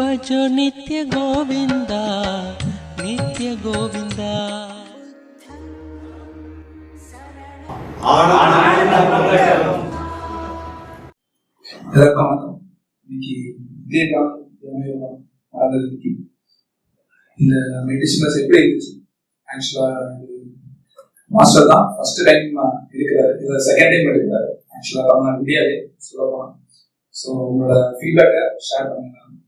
भजो नित्य गोविन्दा नित्य गोविन्दा இந்த மெடிசன்ஸ் எப்படி இருந்துச்சு ஆக்சுவலாக மாஸ்டர் தான் ஃபர்ஸ்ட் டைம் எடுக்கிறாரு இதில் செகண்ட் டைம் எடுக்கிறாரு ஆக்சுவலாக தமிழ்நாடு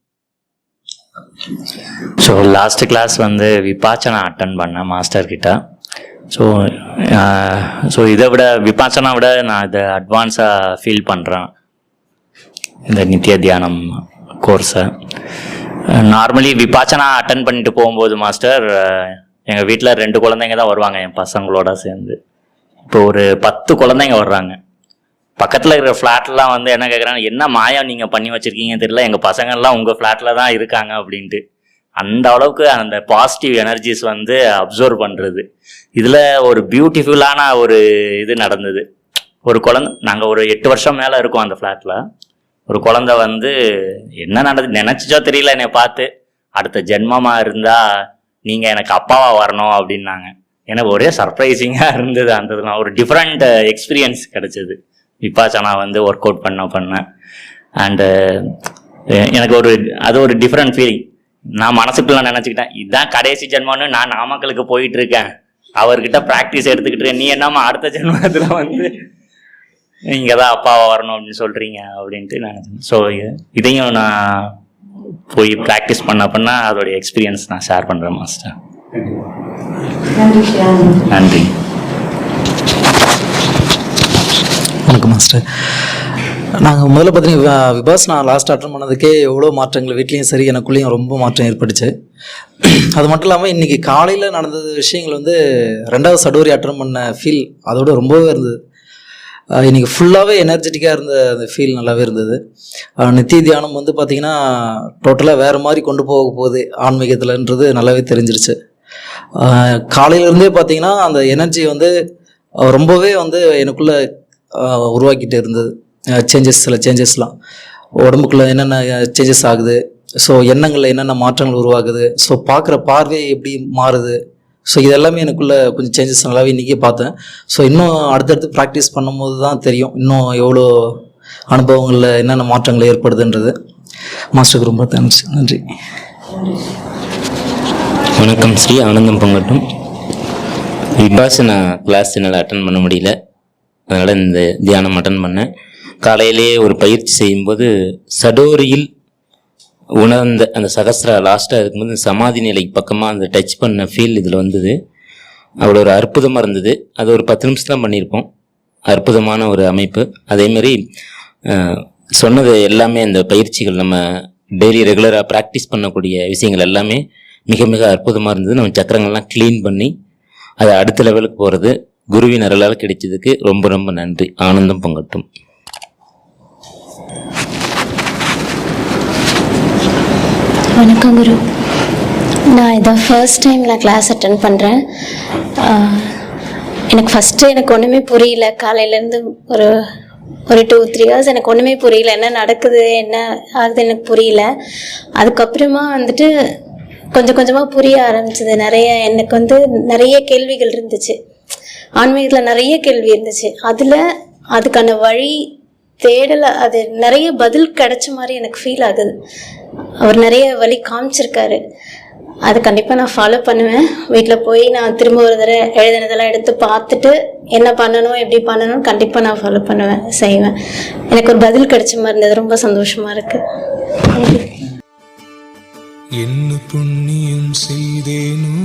ஸோ லாஸ்ட் கிளாஸ் வந்து விபாச்சனா அட்டன் பண்ணேன் மாஸ்டர் கிட்ட. ஸோ ஸோ இதை விட விபாச்சனா விட நான் இதை அட்வான்ஸாக ஃபீல் பண்ணுறேன் இந்த நித்திய தியானம் கோர்ஸை நார்மலி விபாச்சனா அட்டன் பண்ணிட்டு போகும்போது மாஸ்டர் எங்கள் வீட்டில் ரெண்டு குழந்தைங்க தான் வருவாங்க என் பசங்களோட சேர்ந்து. இப்போ ஒரு பத்து குழந்தைங்க வர்றாங்க. பக்கத்தில் இருக்கிற ஃப்ளாட்லாம் வந்து என்ன கேட்குறாங்க என்ன மாயம் நீங்கள் பண்ணி வச்சுருக்கீங்கன்னு தெரியல எங்கள் பசங்கள்லாம் உங்கள் ஃப்ளாட்டில் தான் இருக்காங்க அப்படின்ட்டு. அந்த அளவுக்கு அந்த பாசிட்டிவ் எனர்ஜிஸ் வந்து அப்சர்வ் பண்ணுறது இதில் ஒரு பியூட்டிஃபுல்லான ஒரு இது நடந்தது. ஒரு குழந்தை நாங்கள் ஒரு எட்டு வருஷம் மேலே இருக்கோம் அந்த ஃப்ளாட்டில் ஒரு குழந்தை வந்து என்ன நடந்து நினச்சிச்சோ தெரியல என்னை பார்த்து அடுத்த ஜென்மமாக இருந்தால் நீங்கள் எனக்கு அப்பாவாக வரணும் அப்படின்னாங்க. எனக்கு ஒரே சர்ப்ரைசிங்காக இருந்தது அந்த ஒரு டிஃப்ரெண்ட் எக்ஸ்பீரியன்ஸ் கிடச்சிது. விபாசனா வந்து ஒர்க் அவுட் பண்ண பண்ணேன் அண்டு எனக்கு ஒரு அது ஒரு டிஃப்ரெண்ட் ஃபீலிங் நான் மனசுக்குள்ள நினச்சிக்கிட்டேன் இதுதான் கடைசி ஜென்மம்னு நான் நாமக்கலுக்கு போயிட்டு இருக்கேன் அவர்கிட்ட ப்ராக்டிஸ் எடுத்துக்கிட்டு நீ என்னம்மா அடுத்த ஜென்மத்தில் வந்து நீங்கள் தான் அப்பாவா வரணும் அப்படின்னு சொல்கிறீங்க அப்படின்ட்டு நினச்சேன். ஸோ இதையும் நான் போய் ப்ராக்டிஸ் பண்ண பண்ண அதோடைய எக்ஸ்பீரியன்ஸ் நான் ஷேர் பண்ணுறேன் மாஸ்டர் நன்றி. வணக்கம் மாஸ்டர் நாங்கள் முதல்ல பார்த்தீங்கன்னா விபாஸ் நான் லாஸ்ட் அட்டன் பண்ணதுக்கே எவ்வளோ மாற்றங்கள் வீட்லேயும் சரி எனக்குள்ளேயும் ரொம்ப மாற்றம் ஏற்பட்டுச்சு. அது மட்டும் இல்லாமல் இன்றைக்கி காலையில் நடந்தது விஷயங்கள் வந்து ரெண்டாவது சடோரி அட்டன் பண்ண ஃபீல் அதோட ரொம்பவே இருந்தது. இன்றைக்கி ஃபுல்லாகவே எனர்ஜெட்டிக்காக இருந்த அந்த ஃபீல் நல்லாவே இருந்தது. நித்திய தியானம் வந்து பார்த்திங்கன்னா டோட்டலாக வேறு மாதிரி கொண்டு போக போகுது. ஆன்மீகத்தில்ன்றது நல்லாவே தெரிஞ்சிருச்சு. காலையிலேருந்தே பார்த்தீங்கன்னா அந்த எனர்ஜி வந்து ரொம்பவே வந்து எனக்குள்ளே உருவாக்கிட்டு இருந்தது. சேஞ்சஸ் சில சேஞ்சஸ்லாம் உடம்புக்குள்ளே என்னென்ன சேஞ்சஸ் ஆகுது? ஸோ எண்ணங்களில் என்னென்ன மாற்றங்கள் உருவாகுது? ஸோ பார்க்குற பார்வை எப்படி மாறுது? ஸோ இதெல்லாமே எனக்குள்ளே கொஞ்சம் சேஞ்சஸ் நல்லாவே இன்றைக்கி பார்த்தேன். ஸோ இன்னும் அடுத்தடுத்து ப்ராக்டிஸ் பண்ணும்போது தான் தெரியும். இன்னும் எவ்வளோ அனுபவங்களில் என்னென்ன மாற்றங்கள் ஏற்படுதுன்றது. மாஸ்டருக்கு ரொம்ப தேங்க்ஸ். நன்றி. வணக்கம். ஸ்ரீ ஆனந்தம் பொங்கட்டும். விபாசனா கிளாஸ் என்னால் அட்டன் பண்ண முடியல. அதனால் இந்த தியானம் அட்டன் பண்ணேன். காலையிலேயே ஒரு பயிற்சி செய்யும்போது சடோரியில் உணர்ந்த அந்த சகஸ்ரா லாஸ்ட்டாக இருக்கும்போது சமாதி நிலை பக்கமாக அந்த டச் பண்ண ஃபீல் இதில் வந்தது. அவ்வளோ ஒரு அற்புதமாக இருந்தது. அது ஒரு பத்து நிமிஷம் தான் பண்ணியிருப்போம். அற்புதமான ஒரு அமைப்பு. அதேமாரி சொன்னது எல்லாமே அந்த பயிற்சிகள் நம்ம டெய்லி ரெகுலராக ப்ராக்டிஸ் பண்ணக்கூடிய விஷயங்கள் எல்லாமே மிக மிக அற்புதமாக இருந்தது. நம்ம சக்கரங்கள்லாம் க்ளீன் பண்ணி அதை அடுத்த லெவலுக்கு போகிறது குருவின் அருளால் கிடைச்சதுக்கு ரொம்ப ரொம்ப நன்றி. ஆனந்தம் பொங்கட்டும். வணக்கம் குரு. நான் இதை ஃபர்ஸ்ட் டைம் நான் கிளாஸ் அட்டன் பண்ணுறேன் எனக்கு ஃபஸ்ட்டு எனக்கு ஒன்றுமே புரியல. காலையிலேருந்து ஒரு ஒரு டூ த்ரீ ஹவர்ஸ் எனக்கு ஒன்றுமே புரியல. என்ன நடக்குது என்ன ஆகுது எனக்கு புரியல. அதுக்கப்புறமா வந்துட்டு கொஞ்சம் கொஞ்சமாக புரிய ஆரம்பிச்சது. நிறைய எனக்கு வந்து நிறைய கேள்விகள் இருந்துச்சு. ஆன்மீகத்தில் நிறைய கேள்வி இருந்துச்சு. அதில் அதுக்கான வழி தேடலை அது நிறைய பதில் கிடைச்ச மாதிரி எனக்கு ஃபீல் ஆகுது. அவர் நிறைய வழி காமிச்சிருக்காரு. அது கண்டிப்பாக நான் ஃபாலோ பண்ணுவேன். வீட்டில் போய் நான் திரும்ப ஒரு தடவை எழுதினதெல்லாம் எடுத்து பார்த்துட்டு என்ன பண்ணணும் எப்படி பண்ணணும் கண்டிப்பாக நான் ஃபாலோ பண்ணுவேன் செய்வேன். எனக்கு ஒரு பதில் கிடைச்ச மாதிரி இருந்தது. ரொம்ப சந்தோஷமாக இருக்குது என்ன புண்ணியம் செய்தேனும்